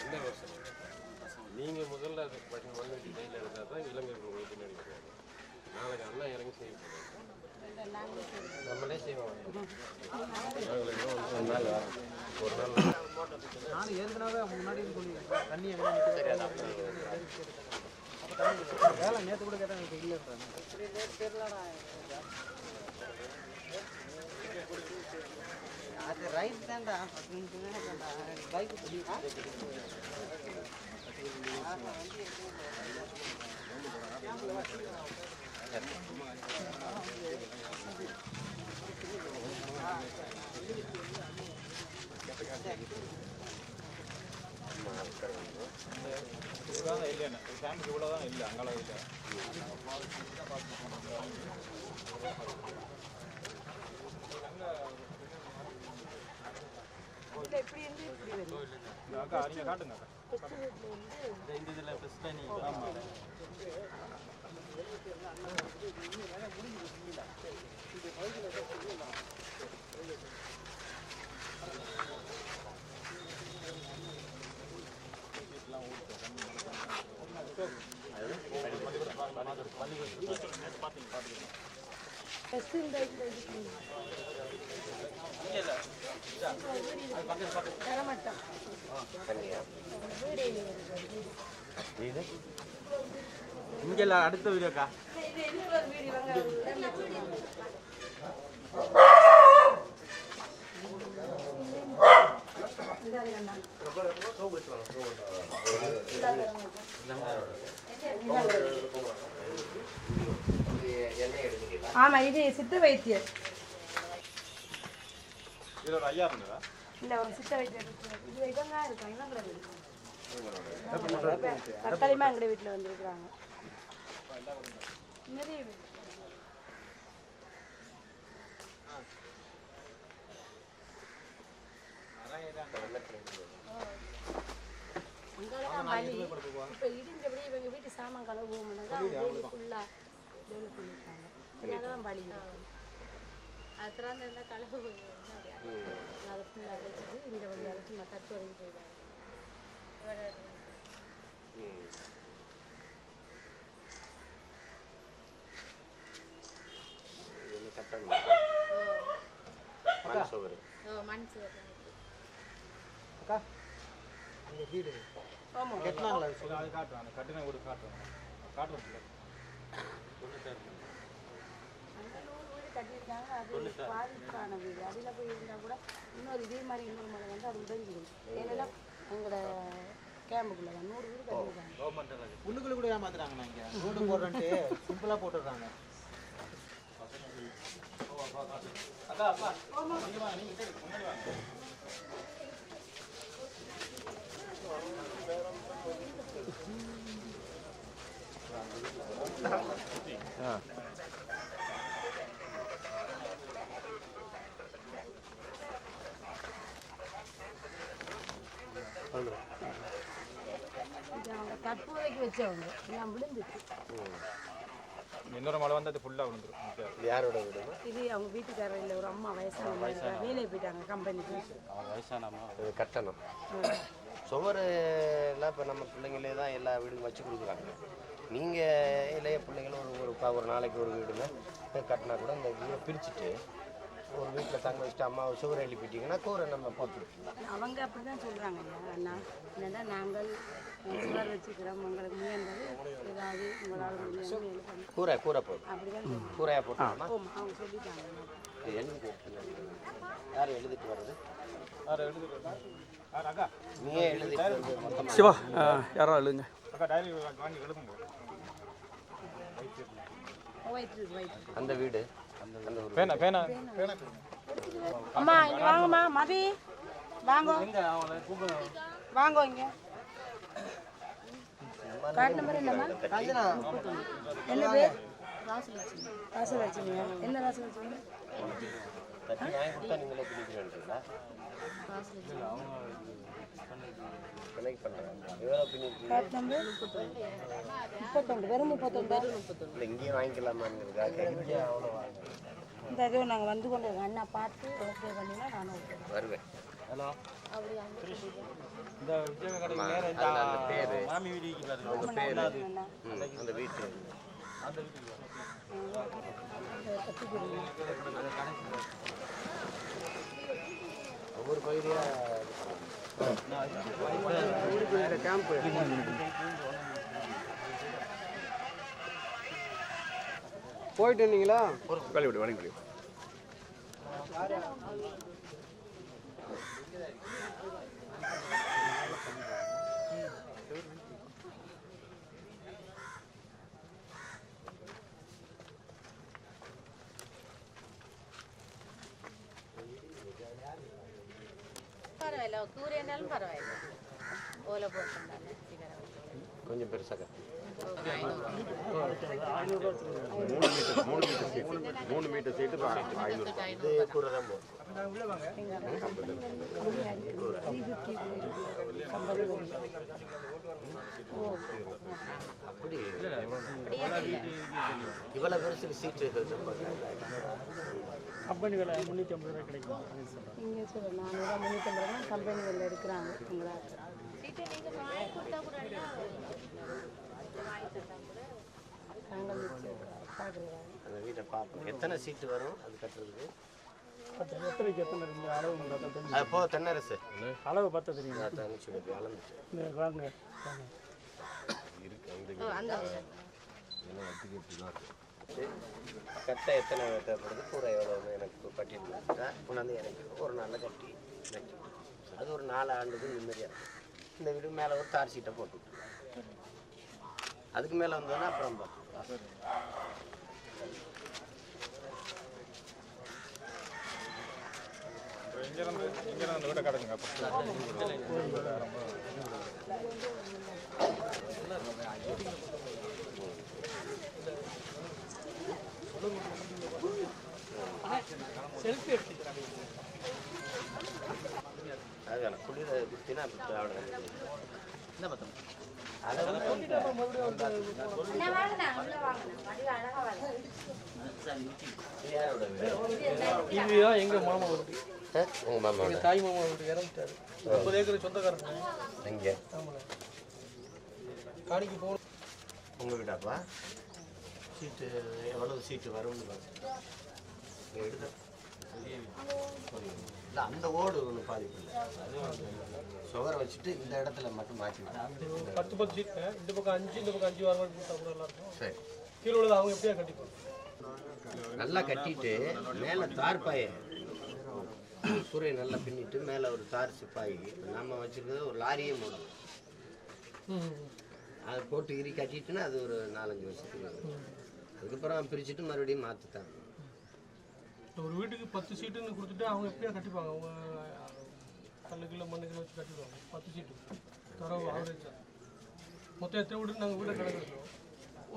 என்ன வருஷம் நீங்கள் முதல்ல அது பண்ணி மண் வெட்டி கையில் எடுத்தால் தான் இளைஞர்கள் உங்களுக்கு வருவாங்க நாளைக்கு அண்ணா இறங்கி செய்ய போகிறோம் நம்மளே செய்வோம் ஒரு நாள். ஒரு நாள் நான் ஏற்கனவே முன்னாடி தண்ணி வேலை நேற்று கூட கேட்டேன் இல்லை அது ரைட் தான்டா பத்து நிமிஷம் தானே தான்டா பைக் இவ்வளோதான் இல்லைண்ணா ஃபேமிலிக்கு இவ்வளோதான் இல்லை அங்கெல்லாம் இல்லை அக்கா நீங்கள் காட்டுங்க. அக்கா இந்த இதில் ஃபஸ்ட் தண்ணி ஆமாம் வீடு இங்கே இல்லை அடுத்த வீடியோக்கா? எண்ணெய் ஆமா இது சித்த வைத்தியர். இல்ல ஒரு சித்த வைத்தியர் இருக்கு. இது இவங்க இருக்காங்க இவங்கள வீடு. தற்காலிகமா எங்க வீட்டுல வந்திருக்கிறாங்க. நிறைய. இப்ப இடிஞ்சபடி இவங்க வீட்டு சாமான் கழுவு ஃபுல்லா டெவலப் பண்ணிருக்காங்க அதெல்லாம் வலி அது திறந்து இருந்தா கழுவு அதை ஃபுல்லாக அடைச்சிட்டு இந்த வழி அடைச்சி தட்டு வரைக்கும் போயிடுவாங்க மண் சுவர் மண் சுவர் அக்கா வீடு ஆமாம் கட்டினாங்களா அது அந்த கட்டின வீடு காட்டுறேன் காட்டுறேன் அந்த நூறு வீடு கட்டியிருக்காங்க அது பாதிப்பான வீடு அதில் போய் இருந்தால் கூட இன்னொரு இதே மாதிரி இன்னொரு மலை வந்து அது உடைஞ்சிடும் ஏன்னா எங்களோட கேம்புக்குள்ள தான் நூறு வீடு கட்டியிருக்காங்க உள்ளுக்குள்ள கூட ஏமாத்துறாங்கண்ணா இங்கே ரோடு போடுறேன்ட்டு சிம்பிளாக போட்டுடுறாங்க இது அவங்க தற்போதைக்கு வச்சவங்க. எல்லாம் விழுந்துச்சு இன்னொரு மழை வந்து அது ஃபுல்லாக விழுந்துரும். இது யாரோட வீடுமா இது அவங்க வீட்டுக்காரர் இல்லை ஒரு அம்மா வயசான வேலையை போயிட்டாங்க கம்பெனிக்கு இது கட்டணும். சுவர் எல்லாம் இப்போ நம்ம பிள்ளைங்களே தான் எல்லா வீடுக்கும் வச்சு கொடுக்குறாங்க. நீங்கள் இளைய பிள்ளைங்களும் ஒரு ஒரு ப- ஒரு நாளைக்கு ஒரு வீடுல கட்டினா கூட இந்த வீடை பிரிச்சுட்டு ஒரு வீட்டில் தங்க வச்சுட்டு அம்மாவை சுவர் எழுப்பிட்டீங்கன்னா கூரை நம்ம போட்டு அவங்க அப்படிதான் சொல்றாங்க ஐயா. அண்ணா என்னன்னா நாங்கள் சுவர் வச்சுக்கிறோம் உங்களுக்கு முயன்றது ஏதாவது உங்களால் கூரை கூரை போதும் அப்படிதான். கூரையாக ஆமா அவங்க சொல்லிட்டாங்க. எழுதிட்டு யார் எழுதிட்டு வர்றது? யார் எழுதுறா யார் அக்கா? நீயே மொத்தமாக சிவா யாரோ எழுதுங்க. அக்கா டைரி வாங்கி எழுதுங்க. அந்த வீடு. பேனா பேனா பேனா. அம்மா இங்க வாங்கம்மா மதி. வாங்க. வாங்க இங்க. கார்டு நம்பர் என்னம்மா? என்ன பேர் ராசலட்சுமி. ராசலட்சுமியா என்ன ராசலட்சுமி? தட்டி வாங்கி கொடுத்தா எவ்வளோ முப்பத்தொண்டு வெறும் முப்பத்தொண்டு இல்லை வாங்கிக்கலாமாங்கிறதுக்காக அவ்வளோ வாங்க இந்த இது நாங்கள் வந்து கொண்டு அண்ணா பார்த்து ஓகே பண்ணினா ஓகே வருவேன் ஹலோ இந்த விஜய மாமி வீடு அந்த வீட்டு அந்த வீட்டுக்கு ஒவ்வொரு பகுதியாக கேம்ப் போயிட்டு இருந்தீங்களா வழிவிடு வழிவிடு பரவாயில்ல கூரைனாலும் பரவாயில்ல ஓலை போட்டுருந்தாங்க கொஞ்சம் பெருசாக கட்டு மூணு மீட்டர் சீட்டு ஐநூறு இது கூட தான் போகும் அப்படி இவ்வளோ பெருசு சீட்டு கம்பெனி விலை முந்நூற்றி ஐம்பது ரூபாய் கிடைக்கும்? இங்கே சொல்ல நானூறுவா முந்நூற்றம்பது ரூபா கம்பெனிகளில் எடுக்கிறாங்க உங்களா நாங்கள் வச்சு பார்க்குறோம் அந்த வீட்டை பார்ப்போம் எத்தனை சீட்டு வரும் அது கட்டுறதுக்கு? எத்தனைக்கு எத்தனை இருக்கு? அளவு உங்களுக்கு அது போ தென்னரசு. அளவு பார்த்தா தெரியும்? நான் தனிச்சு இந்த வாங்க. அந்த கட்டை எத்தனை தேவைப்படுது கூரை எவ்வளோன்னு எனக்கு பட்டியல் கொடுத்தா கொண்டாந்து எனக்கு ஒரு நாளில் கட்டி வைக்கும். அது ஒரு நாலு ஆண்டுக்கு நிம்மதியாக இருக்கும் இந்த வீடு மேலே ஒரு தார் சீட்டை போட்டு அதுக்கு மேலே வந்தோன்னா அப்புறம் பார்ப்போம். இங்க இருந்து இங்க அந்த வீட்டை அது வேணாம் குளிர குத்தினா என்ன பார்த்தோம் அதை வந்து இது யாரோட வீடு? இதுதான் எங்க மாமா வீடு ஆ? உங்க மாமாவோட தாய் மாமா வீட்டு இறந்துட்டாரு. முப்பது ஏக்கர் சொந்தக்காரங்க எங்கே? காணிக்கு போகணும் உங்கள் வீடாப்பா சீட்டு எவ்வளவு சீட்டு வரும்னு எடுக்க இல்லை அந்த ஓடு ஒன்று பாதிப்பு இல்லை சுகரை வச்சுட்டு இந்த இடத்துல மட்டும் மாற்றி பத்து பத்து சீட்டு இந்த பக்கம் அஞ்சு இந்த பக்கம் அஞ்சு கொடுத்தா கூட நல்லா இருக்கும். சரி. கீழே உள்ளது அவங்க எப்படியா கட்டிப்பாங்க? நல்லா கட்டிட்டு மேலே தார்பாயை கூரையை நல்லா பின்னிட்டு மேலே ஒரு தார் சிப்பாயி. நம்ம வச்சிருக்கிறது ஒரு லாரியே மூடம் அதை போட்டு இறி கட்டிட்டுன்னா அது ஒரு நாலஞ்சு வருஷத்துக்கு வரும். அதுக்கப்புறம் பிரிச்சுட்டு மறுபடியும் மாற்றிட்டாங்க ஒரு வீட்டுக்கு பத்து சீட்டுன்னு கொடுத்துட்டு அவங்க எப்படியா கட்டிப்பாங்க? அவங்க கல்லுக்குள்ள மண்ணுக்குள்ள வச்சு கட்டிடுவாங்க. பத்து சீட்டு. தரவு ஆவரேஜா மொத்தம் எத்தனை வீடு நாங்கள் வீட்டை கிடக்கிறோம்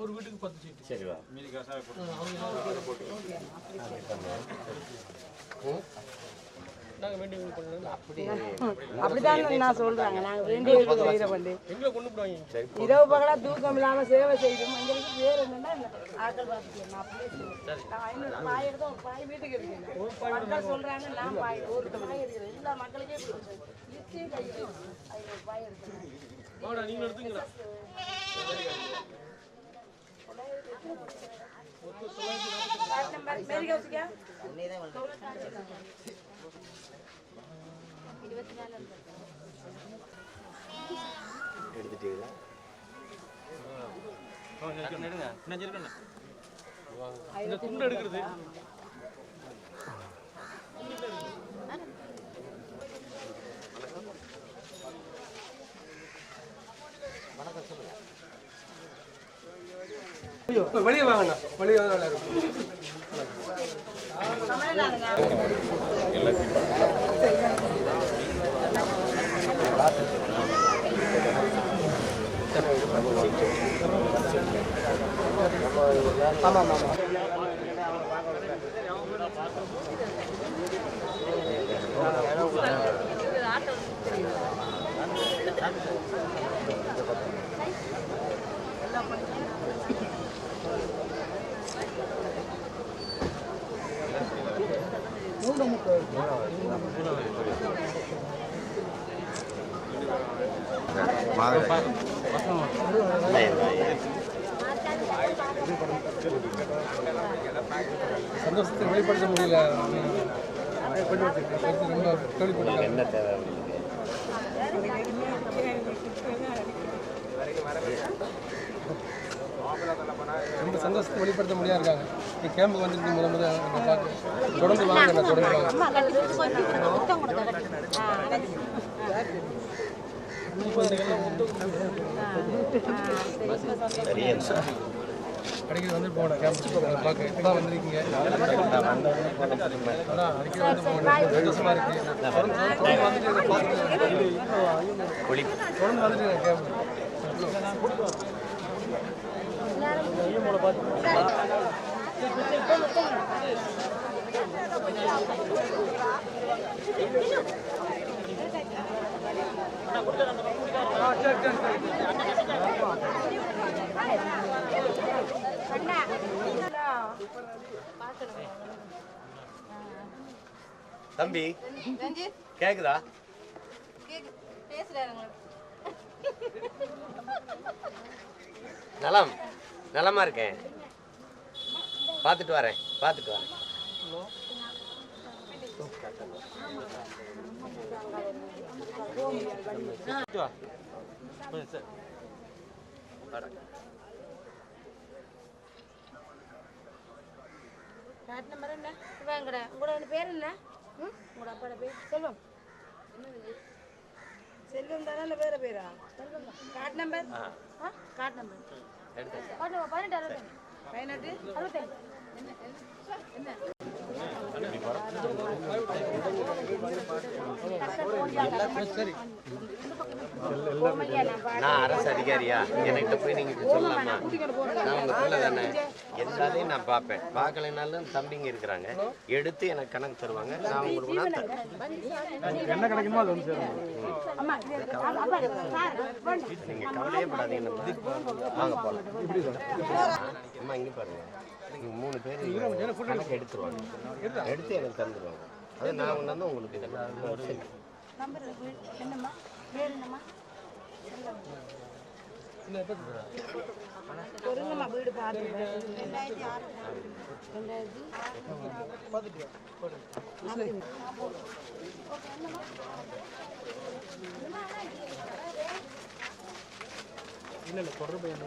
ஒரு வீட்டுக்கு பத்து சீட்டு. சரி வா. மீதி காசாக போட்டு. நாங்கள் பண்ணணும் அப்படி அப்படிதான் நான் சொல்றாங்க நாங்க வேண்டிய வீடு செய்யற பண்ணி எங்களை கொண்டு போடுவாங்க இரவு பகலா தூக்கம் இல்லாம சேவை செய்யணும். எங்களுக்கு வேற என்னன்னா இந்த ஆட்கள் பார்த்துக்கலாம் நான் அப்படியே சொல்லுவேன். நான் ஐநூறு பாய் எடுத்தா ஒரு பாய் வீட்டுக்கு எடுக்கிறேன் மக்கள் சொல்றாங்க நான் பாய் ஒரு பாய் எடுக்கிறேன். எல்லா மக்களுக்கே கொடுக்குறேன். லிஸ்டே கையில் இருக்கு. ஐநூறு பாய் எடுக்கிறேன். வாடா நீங்கள் எடுத்துங்களா இருபத்தி நாலு எடுத்துட்டீங்களா? இந்த துண்டு எடுக்கிறது. வெளியே வாங்கண்ணா வெளியே வந்து நல்லா இருக்கும் சந்தோஷத்தை வெளிப்படுத்த முடியல. என்ன தேவை ரொம்ப சந்தோஷத்தை வெளிப்படுத்த முடியா இருக்காங்க. இந்த கேம்புக்கு வந்துருக்கு முத முத பார்க்க தொடர்ந்து வாங்க தொடர்ந்து வாங்க. அடிக்கடி வந்து போனேன் கேம்பஸ் பார்க்க இப்போ தான் வந்திருக்கீங்க அடிக்கடி வந்து போனேன் சந்தோஷமா இருக்கு தொடர்ந்து வந்துட்டு இதை பார்த்துட்டு ஒளி தொடர்ந்து வந்துட்டு இருக்கேன் கேம்பு தம்பி கேக்குதா? நலம் நலமா இருக்கேன். பார்த்துட்டு வரேன் பார்த்துட்டு வரேன். கார்டு நம்பர் என்ன இவங்கட உங்களோட பேர் என்ன ம் உங்களோட அப்பாவோட பேர் செல்வம் செல்வம் தானே இல்லை வேற பேரா செல்வம் கார்டு நம்பர் ஆ கார்டு நம்பர் கார்டு நம்பர் பதினெட்டு அறுபத்தஞ்சு. பதினெட்டு அறுபத்தஞ்சு நான் அரசு அதிகாரியா? என்கிட்ட போய் நீங்க சொல்லலாமா? நான் உங்க பிள்ளை தானே. எல்லாத்தையும் நான் பார்ப்பேன். பார்க்கலைனாலும் தம்பிங்க இருக்கிறாங்க. எடுத்து எனக்கு கணக்கு தருவாங்க. நான் உங்களுக்கு என்ன கிடைக்குமோ அது வந்து நீங்க கவலையே படாதீங்க. வாங்க போலாம். அம்மா இங்க பாருங்க. மூணு பேர் கணக்கு எடுத்துருவாங்க. எடுத்து? எனக்கு தந்துருவாங்க. அது நான் கொண்டாந்து உங்களுக்கு இது சரி. நம்பர் என்னம்மா? பேர் என்னம்மா? பொருங்கம்மா வீடு பார்த்து ரெண்டாயிரத்தி ஆறு. ரெண்டாயிரத்தி இல்லை இல்லை தொடர்பு என்ன?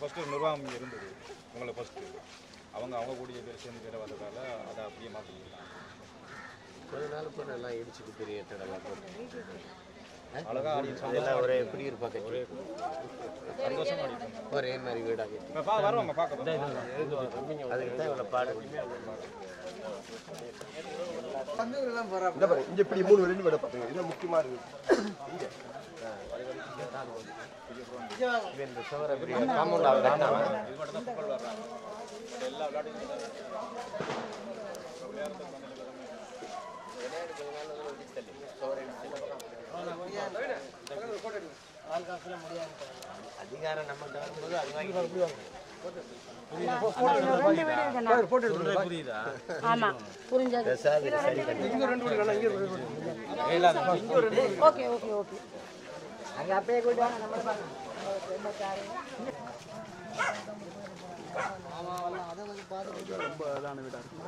ஃபஸ்ட்டு நிர்வாகம் இருந்தது. உங்களை ஃபஸ்ட்டு அவங்க அவங்க கூடிய பேர் சேர்ந்து வந்ததால அதை அப்படியே மாற்றிக்கலாம் கொஞ்ச நாள் கூட எல்லாம் இடிச்சுட்டு பெரிய இடம்லாம் போட்டு அழகா அதெல்லாம் ஒரே குடியிருப்பா கட்டி? சந்தோஷமா ஆடிட்டோம் ஒரே மாதிரி வீடாக வருவாங்க பார்க்க அதுக்கு தான் இவ்வளோ பாடு. இந்த பாருங்க இங்க இப்படி மூணு ரெண்டு பேரை பாத்துங்க இது முக்கியமா இருக்கு. இந்த காம்பவுண்ட் தான் புகழ் வர்றாங்க எல்லா விளையாட்டுகளும் அதிகாரம் நம்மகிட்ட வரும்போது அது வாங்கி ஆமா புரிஞ்சது சரி பண்ணி ஓகே ஓகே ஓகே. அங்க அப்பயே கூட்டி வாங்க நம்ம ரொம்ப இதான வீடா இருக்கு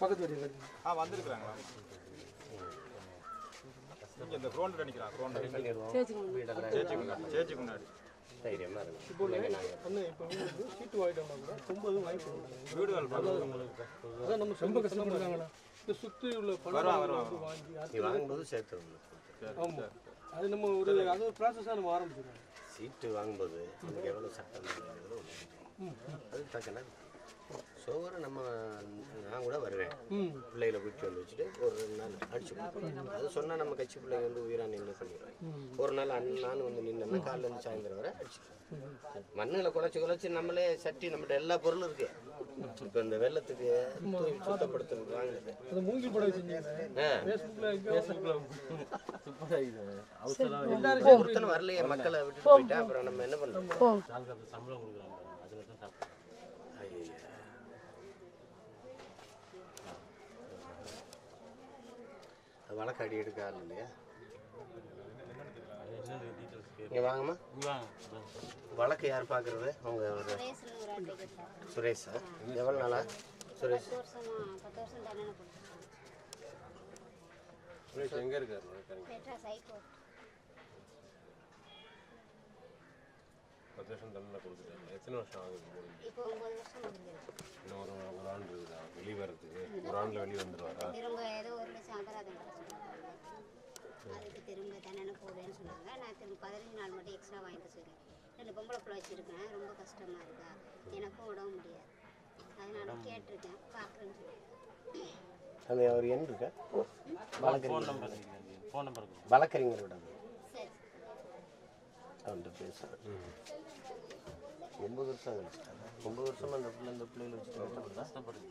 பக்கத்து வீடு இருக்கு. ஆ வந்திருக்கிறாங்களா இங்க இந்த கிரௌண்ட் நினைக்கிறான் கிரௌண்ட் சேச்சிக்கு முன்னாடி. சேச்சிக்கு முன்னாடி. தைரியமா இருக்கு இப்போ அண்ணன் இப்போ வந்து சீட்டு வாங்கிட்டோம்னா கூட ரொம்ப வாய்ப்பு இல்லை. வீடுகள் அதான் நம்ம ரொம்ப கஷ்டப்படுறாங்கண்ணா இந்த சுற்றி உள்ள பணம் வந்து வாங்கி வாங்கும்போது சேர்த்து வரணும். ஆமா. அது நம்ம ஒரு அது ஒரு ப்ராசஸாக நம்ம ஆரம்பிச்சிருக்கோம் சீட்டு வாங்கும்போது நமக்கு எவ்வளோ சட்டம். அது தக்கன சோறு நம்ம நான் கூட வருவேன். பிள்ளைகளை கூட்டி வந்து வச்சுட்டு ஒரு ரெண்டு நாள் அடிச்சு கொடுப்போம் அது சொன்னால் நம்ம கட்சி பிள்ளைங்க வந்து உயிரா நின்று பண்ணிடுவேன் ஒரு நாள் அண்ணன் நானும் வந்து நின்று காலைல இருந்து சாயந்தரம் வரை அடிச்சு மண்ணில் குழச்சி குழச்சி நம்மளே சட்டி நம்மகிட்ட எல்லா பொருளும் இருக்கு. இப்போ இந்த வெள்ளத்துக்கு தூவி சுத்தப்படுத்துறதுக்கு வாங்குறது. வரலையே மக்களை விட்டுட்டு போயிட்டா அப்புறம் நம்ம என்ன பண்ணுறோம் சம்பளம் கொடுக்குறாங்க. அதில் தான் வழக்கு அடி எடுக்க ஆள் இல்லையா? இங்கே வாங்கம்மா. வாங்க வழக்கு யார் பார்க்குறது அவங்க ஒரு சுரேஷா? எவ்வளோ நாளா? சுரேஷ். சுரேஷ் எங்கே இருக்காரு? பத்து வருஷம் தண்டனை கொடுத்துட்டாங்க எத்தனை வருஷம் ஆகுது இன்னும் ஒரு ஒரு ஆண்டு இருக்குதா? வெளியே வர்றதுக்கு ஒரு ஆண்டில் வெளியே வந்துடுவாரா திரும்ப ஏதோ ஒரு லட்சம் அபராதம் கட்ட சொன்னாங்க திரும்ப தண்டனை போடுவேன்னு சொன்னாங்க. நான் திரும்ப பதினஞ்சு நாள் மட்டும் எக்ஸ்ட்ரா வாங்கிட்டு வச்சுருக்கேன். ரெண்டு பொம்பளை பிள்ளை வச்சுருக்கேன். ரொம்ப கஷ்டமாக இருக்கா? எனக்கும் விடவும் முடியாது. அதனால கேட்டிருக்கேன். பார்க்குறேன்னு சொல்லி அந்த அவர் எண் இருக்கா? ஃபோன் நம்பர் ஃபோன் நம்பர் வழக்கறிஞரோட சரி. அவன்கிட்ட பேசுகிறேன் ஒன்பது வருஷம் கழிச்சிட்டாங்க ஒன்பது வருஷமா அந்த பிள்ளை இந்த பிள்ளைகளை வச்சுட்டு கஷ்டப்படுது.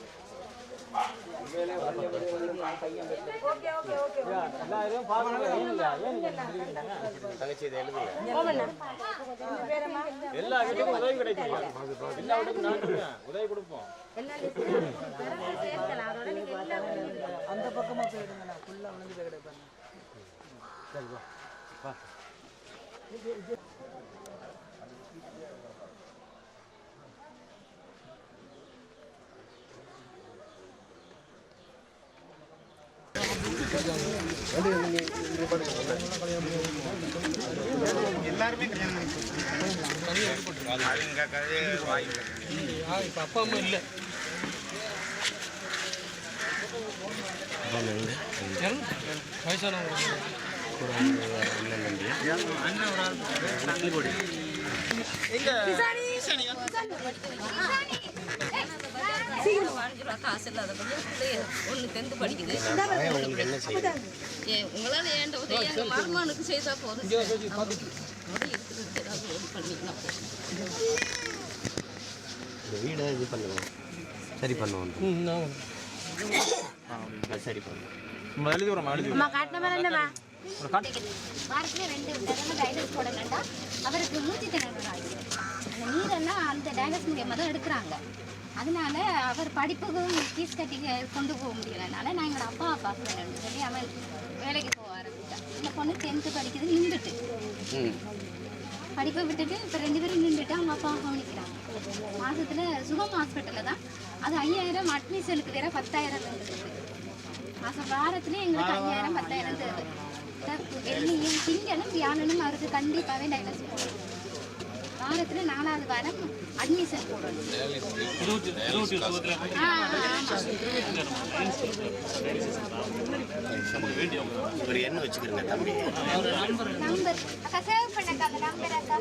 தங்கச்சி இதை எழுதுங்க எல்லா வீட்டுக்கும் உதவி கிடைக்கும் எல்லா வீட்டுக்கும் நான். உதவி கொடுப்போம் அந்த பக்கமாக போயிடுங்கண்ணா ஃபுல்லாக விழுந்து போய் கிடப்பாங்க இப்போ அப்பா அம்மா இல்லை வயசானவங்க வா, காசு இல்லாத கொஞ்சம் பிள்ளைய படிக்குது. ஏ, உங்களால ஏன்ட உதவி போதும்? வீடை இது பண்ணுவோம். சரி பண்ணுவோம். ம் நான் அது சரி பண்ணுவோம். நம்ம எழுதி விடுறோம் எழுதி அம்மா காட்டின மாதிரி என்னம்மா? வாரத்துல ரெண்டு தடவை டைவர்ஸ் போடலண்டா அவருக்கு மூச்சு அந்த நீரெல்லாம் அந்த டைவர்ஸ் மூலியமாக தான் எடுக்கிறாங்க. அதனால அவர் படிப்புக்கும் ஃபீஸ் கட்டி கொண்டு போக முடியலனால நான் எங்களோட அப்பா பார்க்குறேன்னு சொல்லி அவன் வேலைக்கு போக ஆரம்பிச்சா இந்த பொண்ணு டென்த்து படிக்குது நின்றுட்டு. படிப்பை விட்டுட்டு இப்போ ரெண்டு பேரும் நின்றுட்டு அவங்க அப்பா கவனிக்கிறாங்க. மாசத்துல சுகம் ஹாஸ்பிட்டலில் தான். அது ஐயாயிரம் அட்மிஷனுக்கு வேற பத்தாயிரம் இருந்தது மாதம் வாரத்துல எங்களுக்கு ஐயாயிரம் பத்தாயிரம் தேவை வெள்ளியும் திங்களும் வியாழனும் அவருக்கு கண்டிப்பாகவே டைலஸ் போடணும் வாரத்துல நாலாவது வாரம் அட்மிஷன் போடணும். ஒரு எண்ணெய் வச்சுக்கிறேங்க தம்பி நம்பர் அக்கா சேவ் பண்ணக்கா அந்த நம்பர் அக்கா.